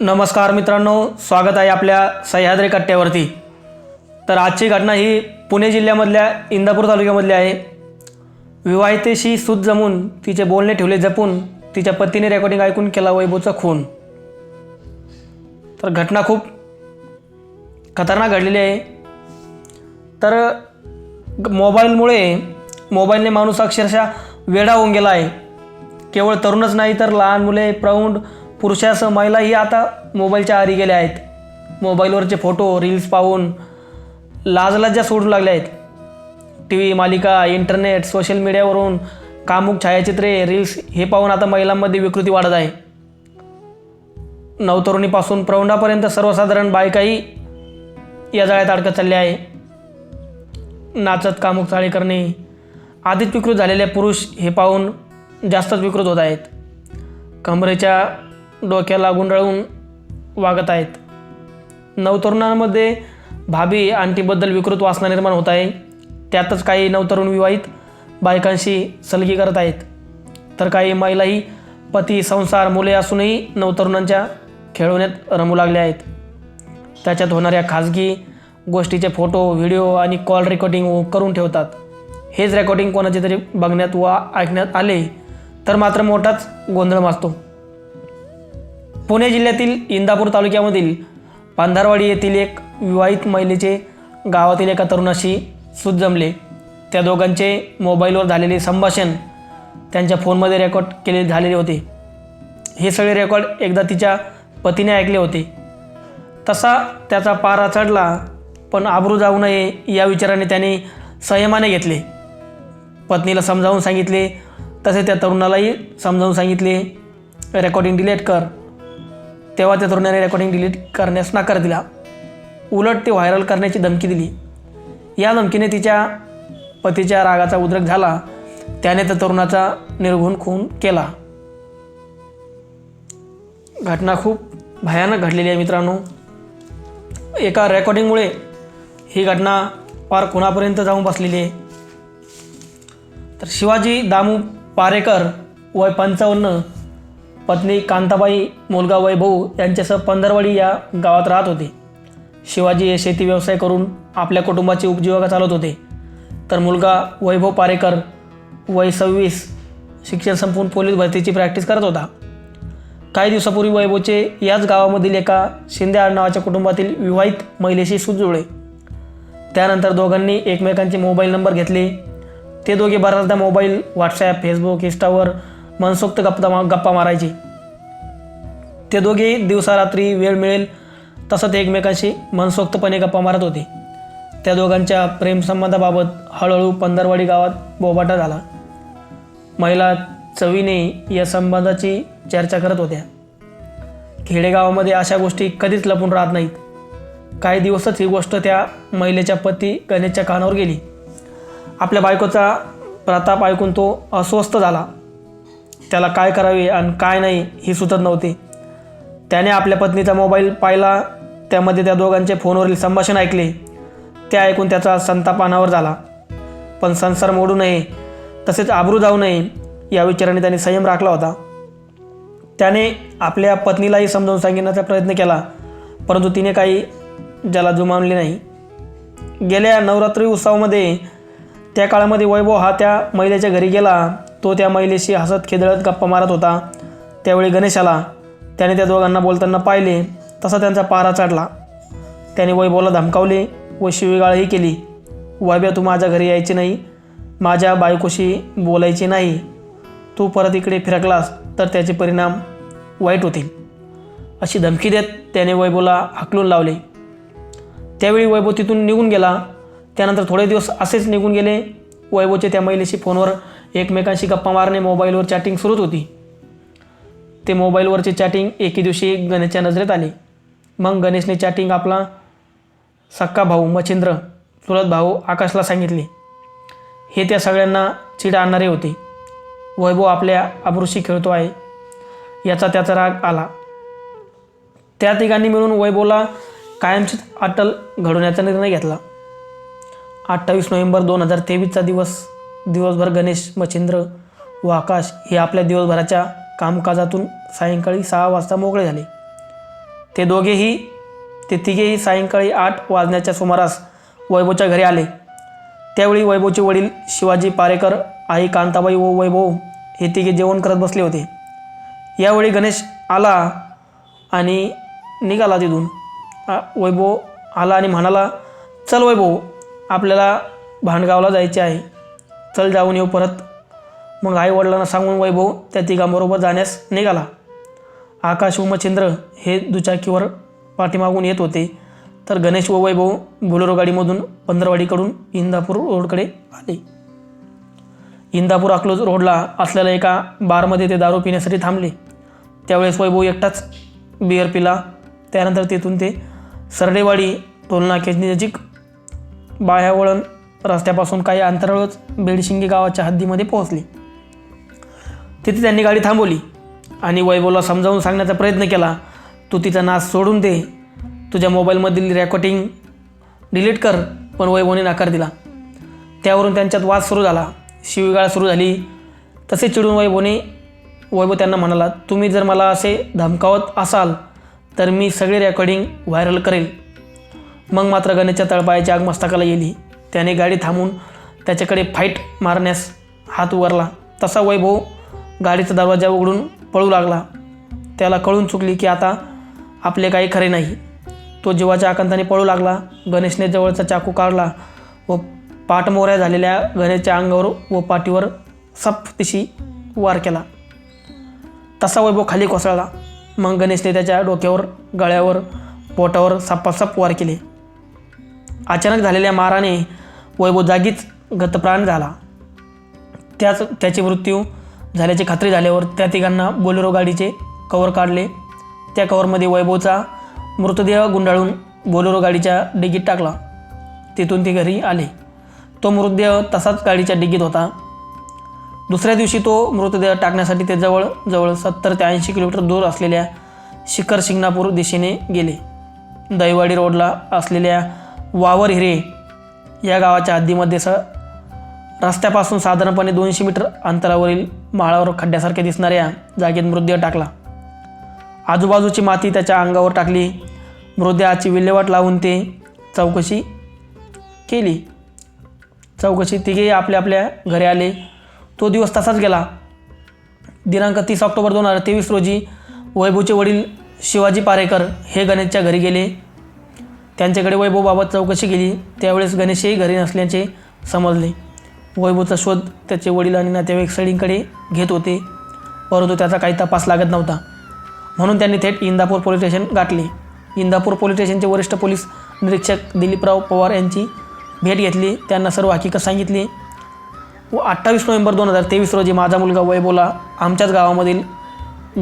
नमस्कार मित्रांनो स्वागत आहे आपल्या सह्याद्री कट्ट्यावरती. तर आजची घटना ही पुणे जिल्ह्यामधल्या इंदापूर तालुक्यामधली आहे. विवाहितेशी सूत जमून तिचे बोलणे ठेवले जपून तिच्या पतीने रेकॉर्डिंग ऐकून केला वैभवचा खून. तर घटना खूप खतरनाक घडलेली आहे. तर मोबाईलमुळे मोबाईलने माणूस अक्षरशः वेडा होऊन गेला आहे. केवळ तरुणच नाही तर लहान मुले प्रौढ पुरुषासह महिलाही आता मोबाईलच्या आरी गेल्या आहेत. मोबाईलवरचे फोटो रील्स पाहून लाजलाज्या सोडू लागल्या आहेत. टी व्ही मालिका इंटरनेट सोशल मीडियावरून कामुक छायाचित्रे रील्स हे पाहून आता महिलांमध्ये विकृती वाढत आहे. नवतरुणीपासून प्रौढापर्यंत सर्वसाधारण बायकाही या जाळ्यात अडकत चालल्या आहे. नाचत कामुक चाळे करणे आधीच विकृत झालेले पुरुष हे पाहून जास्तच विकृत होत आहेत. कमरेच्या डोक्याला गुंडाळून वागत आहेत. नवतरुणांमध्ये भाभी आंटीबद्दल विकृत वासना निर्माण होत आहे. त्यातच काही नवतरुण विवाहित बायकांशी सलगी करत आहेत. तर काही महिलाही पती संसार मुले असूनही नवतरुणांच्या खेळवण्यात रमू लागल्या आहेत. त्याच्यात होणाऱ्या खाजगी गोष्टीचे फोटो व्हिडिओ आणि कॉल रेकॉर्डिंग करून ठेवतात. हेच रेकॉर्डिंग कोणाचे तरी बघण्यात वा ऐकण्यात आले तर मात्र मोठाच गोंधळ माजतो. पुणे जिल्ह्यातील इंदापूर तालुक्यामधील पांधारवाडी येथील एक विवाहित महिलेचे गावातील एका तरुणाशी सूत जमले. त्या दोघांचे मोबाईलवर झालेले संभाषण त्यांच्या फोनमध्ये रेकॉर्ड केले झालेले होते. हे सगळे रेकॉर्ड एकदा तिच्या पतीने ऐकले होते. तसा त्याचा पारा चढला पण आबरू जाऊ नये या विचाराने त्याने संयमाने घेतले. पत्नीला समजावून सांगितले तसे त्या तरुणालाही समजावून सांगितले. रेकॉर्डिंग डिलीट कर. तेव्हा त्या तरुणाने रेकॉर्डिंग डिलीट करण्यास नकार दिला. उलट ते व्हायरल करण्याची धमकी दिली. या धमकीने तिच्या पतीच्या रागाचा उद्रेक झाला. त्याने त्या तरुणाचा निर्घुण खून केला. घटना खूप भयानक घडलेली आहे मित्रांनो. एका रेकॉर्डिंगमुळे ही घटना फार कुणापर्यंत जाऊन बसलेली आहे? तर शिवाजी दामू पारेकर वय पंचावन्न पत्नी कांताबाई मुलगा वैभव यांच्यासह पंधरवाडी या गावात राहत होते. शिवाजी हे शेती व्यवसाय करून आपल्या कुटुंबाची उपजीविका चालवत होते. तर मुलगा वैभव पारेकर वय सव्वीस शिक्षण संपवून पोलीस भरतीची प्रॅक्टिस करत होता. काही दिवसापूर्वी वैभवचे याच गावामधील एका शिंदे आडनावाच्या कुटुंबातील विवाहित महिलेशी सूज जुळले. त्यानंतर दोघांनी एकमेकांचे मोबाईल नंबर घेतले. ते दोघे बऱ्याचदा मोबाईल व्हॉट्सॲप फेसबुक इंस्टावर मनसोक्त गप्पा गप्पा मारायचे. ते दोघे दिवसारात्री वेळ मिळेल तसं ते एकमेकांशी मनसोक्तपणे गप्पा मारत होते. त्या दोघांच्या प्रेमसंबंधाबाबत हळूहळू पंधरवाडी गावात बोबाटा झाला. महिला चवीने या संबंधाची चर्चा करत होत्या. खेडेगावामध्ये अशा गोष्टी कधीच लपून राहत नाहीत. काही दिवसच ही गोष्ट त्या महिलेच्या पती गणेशच्या कानावर गेली. आपल्या बायकोचा प्रताप ऐकून तो अस्वस्थ झाला. त्याला काय करावे आणि काय नाही ही सुचत नव्हती. त्याने आपल्या पत्नीचा मोबाईल पाहिला. त्यामध्ये त्या दोघांचे फोनवरील संभाषण ऐकले. ते ऐकून त्याचा संताप अनावर झाला. पण संसार मोडू नये तसेच आबरू जाऊ नये या विचाराने त्याने संयम राखला होता. त्याने आपल्या पत्नीलाही समजावून सांगण्याचा प्रयत्न केला परंतु तिने काही ज्याला जुमानले नाही. गेल्या नवरात्री उत्सवामध्ये त्या काळामध्ये वैभव हा त्या महिलेच्या घरी गेला. तो त्या महिलेशी हसत खेदळत गप्पा मारत होता. त्यावेळी गणेश आला. त्याने त्या दोघांना बोलताना पाहिले. तसा त्यांचा पारा चढला. त्याने वैभवला धमकावले. व शिवीगाळही केली. वैभ्या तू माझ्या घरी यायची नाही. माझ्या बायकोशी बोलायची नाही. तू परत इकडे फिरकलास तर त्याचे परिणाम वाईट होतील. अशी धमकी देत त्याने वैभवला हाकलून लावले. त्यावेळी वैभव तिथून निघून गेला. त्यानंतर थोडे दिवस असेच निघून गेले. वैभवचे त्या महिलेशी फोनवर एकमेकांशी गप्पा मारणे मोबाईलवर चॅटिंग सुरूच होती. ते मोबाईलवरचे चॅटिंग एके दिवशी गणेशच्या नजरेत आले. मग गणेशने चॅटिंग आपला सक्का भाऊ मच्छिंद्र चुलत भाऊ आकाशला सांगितले. हे त्या सगळ्यांना चिड आणणारे होते. वैभव आपल्या आबरूशी खेळतो आहे याचा त्याचा राग आला. त्या तिघांनी मिळून वैभवला कायमचीच अटल घडवण्याचा निर्णय घेतला. अठ्ठावीस नोव्हेंबर दोन हजार तेवीसचा दिवस. दिवसभर गणेश मच्छिंद्र व आकाश हे आपल्या दिवसभराच्या कामकाजातून सायंकाळी सहा वाजता मोकळे झाले. ते दोघेही ते तिघेही सायंकाळी आठ वाजण्याच्या सुमारास वैभवच्या घरी आले. त्यावेळी वैभवचे वडील शिवाजी पारेकर आई कांताबाई व वैभव हे तिघे जेवण करत बसले होते. यावेळी गणेश आला आणि निघाला तिथून. वैभव आला आणि म्हणाला चल वैभव आपल्याला भांडगावला जायचे आहे. चल जाऊन येऊ परत. मग आई वडिलांना सांगून वैभव त्या तिघांबरोबर जाण्यास निघाला. आकाश व मच्छिंद्र हे दुचाकीवर पाठीमागून येत होते. तर गणेश व वैभव बोलेरो गाडीमधून पंधरवाडीकडून इंदापूर रोडकडे आले. इंदापूर अकलोज रोडला असलेल्या एका बारमध्ये ते दारू पिण्यासाठी थांबले. त्यावेळेस वैभव एकटाच बिअर पिला. त्यानंतर तिथून ते सरडेवाडी टोलनाक्याची नजीक बाह्यावळण रस्त्यापासून काही अंतराळच बेडशिंगे गावाच्या हद्दीमध्ये पोहोचले. तिथे त्यांनी गाडी थांबवली आणि वैभवला समजावून सांगण्याचा प्रयत्न केला तू तिचा नाच सोडून दे. तुझ्या मोबाईलमधील रेकॉर्डिंग डिलीट कर. पण वैभवने नकार दिला. त्यावरून त्यांच्यात वाद सुरू झाला. शिवीगाळ सुरू झाली. तसे चिडून वैभवने वैभव त्यांना म्हणाला तुम्ही जर मला असे धमकावत असाल तर मी सगळे रेकॉर्डिंग व्हायरल करेल. मग मात्र गणेशच्या तळपायाची आग मस्तकाला त्याने गाडी थांबून त्याच्याकडे फाईट मारण्यास हात उगारला तसा वैभव गाडीचा दरवाजा उघडून पळू लागला. त्याला कळून चुकली की आता आपले काही खरे नाही. तो जीवाच्या आकांताने पळू लागला. गणेशने जवळचा चाकू काढला व पाठमोऱ्या झालेल्या गणेशच्या अंगावर व पाठीवर सपतिशी वार केला. तसा वैभव खाली कोसळला. मग गणेशने त्याच्या डोक्यावर गळ्यावर पोटावर सप्पासप वार केले. अचानक झालेल्या माराने वैभव जागीच गतप्राण झाला. त्याच त्याचे मृत्यू झाल्याची खात्री झाल्यावर त्या तिघांना बोलेरो गाडीचे कवर काढले. त्या कवरमध्ये वैभवचा मृतदेह गुंडाळून बोलेरो गाडीच्या डिगीत टाकला. तिथून ते घरी आले. तो मृतदेह तसाच गाडीच्या डिगीत होता. दुसऱ्या दिवशी तो मृतदेह टाकण्यासाठी ते जवळ जवळ सत्तर ते ऐंशी किलोमीटर दूर असलेल्या शिखर शिंगणापूर दिशेने गेले. दैवाडी रोडला असलेल्या वावर हिरे या गावाच्या हद्दीमध्ये स रस्त्यापासून साधारणपणे दोनशे मीटर अंतरावरील माळावर खड्ड्यासारख्या दिसणाऱ्या जागेत मृतदेह टाकला. आजूबाजूची माती त्याच्या अंगावर टाकली. मृतदेहाची विल्हेवाट लावून ते चौकशी केली. चौकशी तिघेही आपल्या आपल्या घरी आले. तो दिवस तसाच गेला. दिनांक तीस ऑक्टोबर दोन हजार तेवीस रोजी वैभवचे वडील शिवाजी पारेकर हे गणेशच्या घरी गेले. त्यांच्याकडे वैभवबाबत चौकशी केली. त्यावेळेस गणेशही घरी नसल्याचे समजले. वैभवचा शोध त्याचे वडील आणि नातेवाईक सळींकडे घेत होते. परंतु त्याचा काही तपास लागत नव्हता. म्हणून त्यांनी थेट इंदापूर पोलीस स्टेशन गाठले. इंदापूर पोलीस स्टेशनचे वरिष्ठ पोलीस निरीक्षक दिलीपराव पवार यांची भेट घेतली. त्यांना सर्व हकीकत सांगितली. व अठ्ठावीस नोव्हेंबर दोन हजार तेवीस रोजी माझा मुलगा वैभवला आमच्याच गावामधील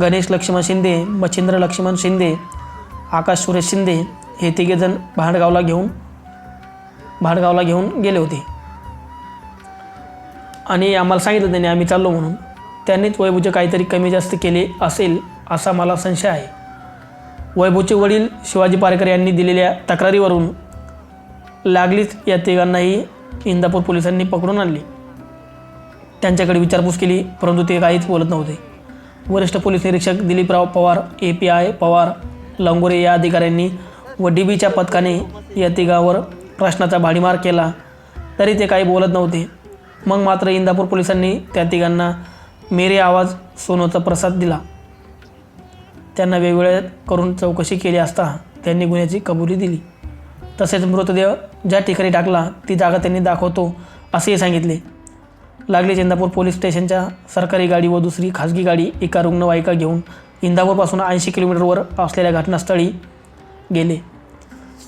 गणेश लक्ष्मण शिंदे मच्छिंद्र लक्ष्मण शिंदे आकाश सुरेश शिंदे हे तिघेजण भांडगावला घेऊन भांडगावला घेऊन गेले होते. आणि आम्हाला सांगितलं त्यांनी आम्ही चाललो म्हणून. त्यांनीच वैभवचे काहीतरी कमी जास्त केले असेल असा मला संशय आहे. वैभवचे वडील शिवाजी पारेकर यांनी दिलेल्या तक्रारीवरून लागलीच या तिघांनाही इंदापूर पोलिसांनी पकडून आणले. त्यांच्याकडे विचारपूस केली परंतु ते काहीच बोलत नव्हते. वरिष्ठ पोलीस निरीक्षक Diliprao Pawar A P I Pawar Langore या अधिकाऱ्यांनी व डी बीच्या पथकाने या तिघावर प्रश्नाचा भाडीमार केला. तरी ते काही बोलत नव्हते. मग मात्र इंदापूर पोलिसांनी त्या तिघांना मेरे आवाज सोनोचा प्रसाद दिला. त्यांना वेगवेगळ्या करून चौकशी केली असता त्यांनी गुन्ह्याची कबुली दिली. तसेच मृतदेह ज्या ठिकाणी टाकला ती जागा त्यांनी दाखवतो असेही सांगितले. लागले इंदापूर पोलीस स्टेशनच्या सरकारी गाडी व दुसरी खाजगी गाडी एका रुग्णवाहिका घेऊन इंदापूरपासून ऐंशी किलोमीटरवर असलेल्या घटनास्थळी गेले.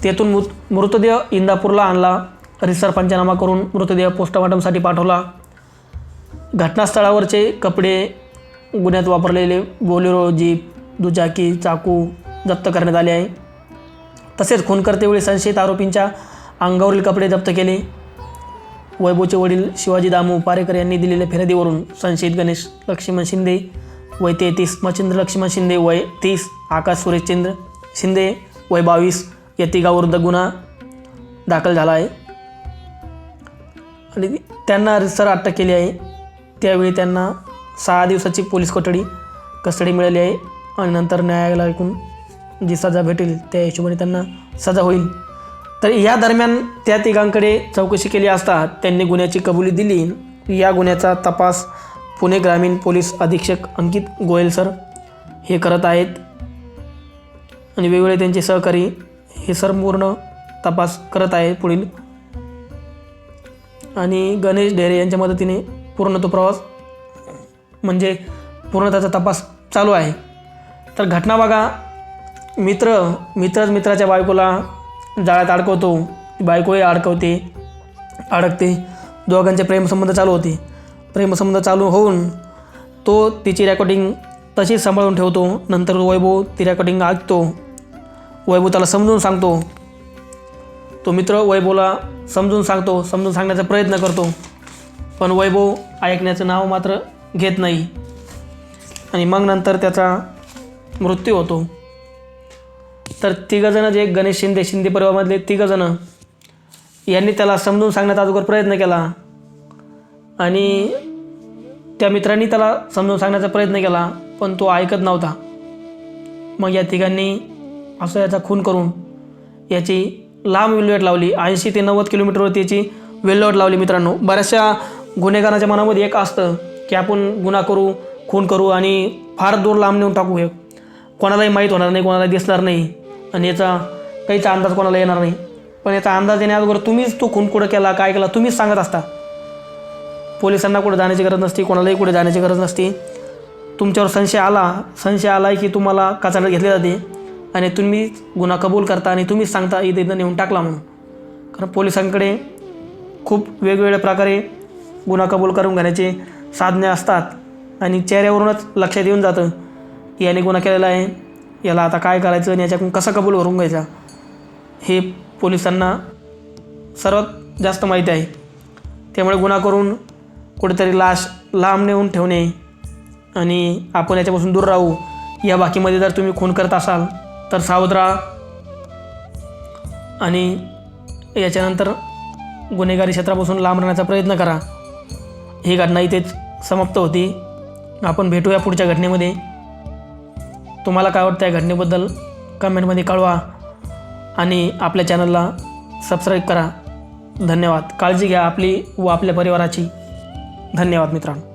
तेथून मृत मृतदेह इंदापूरला आणला. रिसर पंचनामा करून मृतदेह पोस्टमॉर्टमसाठी पाठवला. घटनास्थळावरचे कपडे गुन्ह्यात वापरलेले बोलेरो जीप दुचाकी चाकू जप्त करण्यात आले आहे. तसेच खून करतेवेळी संशयित आरोपींच्या अंगावरील कपडे जप्त केले. वैभवचे वडील शिवाजी दामू पारेकर यांनी दिलेल्या फिर्यादीवरून संशयित गणेश लक्ष्मण शिंदे वय तेहतीस. मच्छिंद्र लक्ष्मण शिंदे वय तीस. आकाश सुरेशचंद्र शिंदे वय बावीस. या तिघाविरुद्ध गुन्हा दाखल झाला आहे. आणि त्यांना रिसर अटक केली आहे. त्यावेळी त्यांना सहा दिवसाची पोलीस कोठडी कस्टडी मिळाली आहे. आणि नंतर न्यायालयाकडून जी सजा भेटेल त्या हिशोबाने त्यांना सजा होईल. तर या दरम्यान त्या तिघांकडे चौकशी केली असता त्यांनी गुन्ह्याची कबुली दिली. या गुन्ह्याचा तपास पुणे ग्रामीण पोलीस अधीक्षक अंकित गोयल सर हे करत आहेत. आणि वेगवेगळे त्यांचे सहकारी हे संपूर्ण तपास करत आहे पुढील. आणि गणेश ढेरे यांच्या मदतीने पूर्ण तो प्रवास म्हणजे पूर्ण त्याचा तपास चालू आहे. तर घटना बघा. मित्र मित्रच मित्राच्या बायकोला जाळ्यात अडकवतो. बायकोही अडकवते अडकते. दोघांचे प्रेमसंबंध चालू होते. प्रेमसंबंध चालू होऊन तो तिची रेकॉर्डिंग तशीच सांभाळून ठेवतो. नंतर वैभव ती रेकॉर्डिंग ऐकतो. वैभव त्याला समजून सांगतो. तो मित्र वैभवला समजून सांगतो. समजून सांगण्याचा प्रयत्न करतो. पण वैभव ऐकण्याचं नाव मात्र घेत नाही. आणि मग नंतर त्याचा मृत्यू होतो. तर तिघंजणं जे गणेश शिंदे शिंदे परिवारामधले तिघंजणं यांनी त्याला समजून सांगण्याचा अगोदर प्रयत्न केला. आणि त्या मित्रांनी त्याला समजून सांगण्याचा प्रयत्न केला पण तो ऐकत नव्हता. मग या तिघांनी असं याचा खून करून याची लांब विल्हेवाट लावली. ऐंशी ते नव्वद किलोमीटरवरती याची विल्हेवाट लावली मित्रांनो. बऱ्याचशा गुन्हेगाराच्या मनामध्ये एक असतं की आपण गुन्हा करू खून करू आणि फार दूर लांब नेऊन टाकू हे. कोणालाही माहीत होणार नाही कोणालाही दिसणार नाही आणि याचा काहीचा अंदाज कोणाला येणार नाही. पण याचा अंदाज येण्याअगोदर तुम्हीच तो खून कुठं केला काय केला तुम्हीच सांगत असता. पोलिसांना कुठे जाण्याची गरज नसते कोणालाही कुठे जाण्याची गरज नसते. तुमच्यावर संशय आला संशय आला की तुम्हाला कचाड्यात घेतले जाते आणि तुम्ही गुन्हा कबूल करता आणि तुम्हीच सांगता इथे इथं नेऊन टाकला म्हणून. कारण पोलिसांकडे खूप वेगवेगळ्या प्रकारे गुन्हा कबूल करून घेण्याचे साधने असतात आणि चेहऱ्यावरूनच लक्षात येऊन जातं की याने गुन्हा केलेला आहे. याला आता काय करायचं आणि याच्याकडून कसा कबूल करून घ्यायचा हे पोलिसांना सर्वात जास्त माहिती आहे. त्यामुळे गुन्हा करून कुठेतरी लाश लांब नेऊन ठेवणे आणि आपण याच्यापासून दूर राहू. या बाकीमध्ये जर तुम्ही खून करत असाल तर सावध राहा. आणि याच्यानंतर गुन्हेगारी क्षेत्रापासून लांब राहण्याचा प्रयत्न करा. ही घटना इथेच समाप्त होती. आपण भेटूया पुढच्या घटनेमध्ये. तुम्हाला काय वाटतं या घटनेबद्दल? कमेंटमध्ये कळवा आणि आपल्या चॅनलला सबस्क्राईब करा. धन्यवाद. काळजी घ्या आपली व आपल्या परिवाराची. धन्यवाद मित्रांनो.